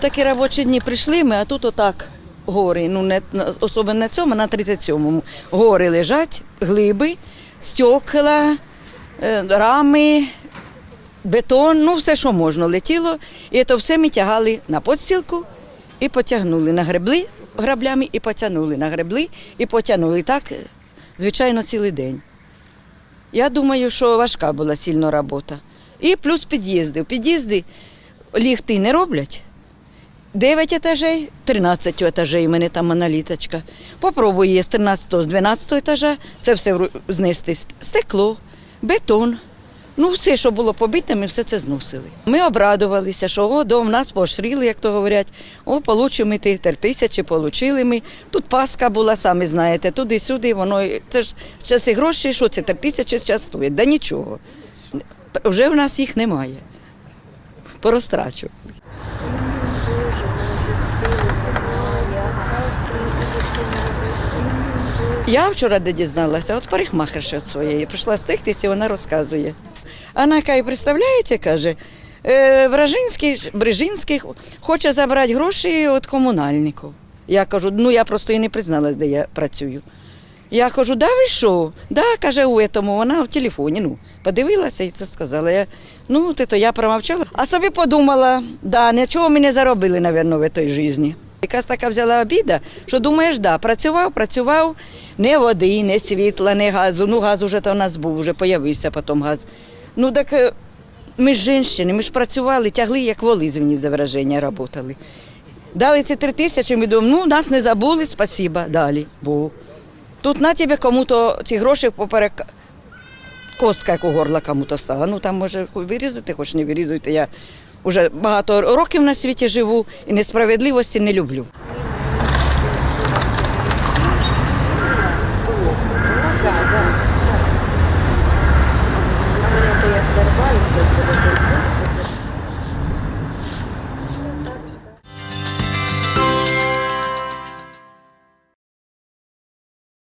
Такі робочі дні прийшли ми, а тут отак гори. Ну, не особливо на цьому, на 37-му. Гори лежать, глиби, стекла, е, рами, бетон, ну все, що можна, летіло. І це все ми тягали на подстілку і потягнули. Нагребли граблями і потягнули. Нагребли і потягнули. Так, звичайно, цілий день. Я думаю, що важка була сильно робота. І плюс під'їзди. Під'їзди ліфти не роблять. 9 етажей, 13 етажей, у мене там аналіточка. Попробую є з 13 з 12 етажа, це все знести. Стекло, бетон. Ну, все, що було побите, ми все це зносили. Ми обрадувалися, що о, дом нас пошріли, як то говорять. О, получимо тих тисячі, получили ми. Тут Паска була, самі знаєте, туди-сюди, воно це ж зараз і гроші, що це тисячі зараз стоїть? Да нічого. Вже в нас їх немає. Порозтрачу. Я вчора де дізналася, от парикмахерша від своєї, прийшла стригтися, і вона розказує. Вона каже, представляєте, каже, е, Бражинський, Брижинський хоче забрати гроші від комунальників. Я кажу, ну я просто і не призналась, де я працюю. Я кажу, да ви що? Да, каже, у этому, вона в телефоні. Ну, подивилася і це сказала. Я, ну, ти то я промовчала. А собі подумала, да, нічого ми не заробили, напевно, в цій житті. Якась така взяла обіда, що думаєш, да, працював, працював, не води, не світла, не газу. Ну, газ уже то в нас був, вже появився потім газ. Ну так е, ми ж жінки, ми ж працювали, тягли, як воли, звініть за враження, працювали. Дали ці три тисячі, ми думаємо, ну нас не забули, спасіба, далі. Бо тут на тебе кому-то ці гроші поперек костка, як у горла кому-то стала. Ну там може вирізати, хоч не вирізуйте. Я вже багато років на світі живу і несправедливості не люблю. দেখতে পাচ্ছেন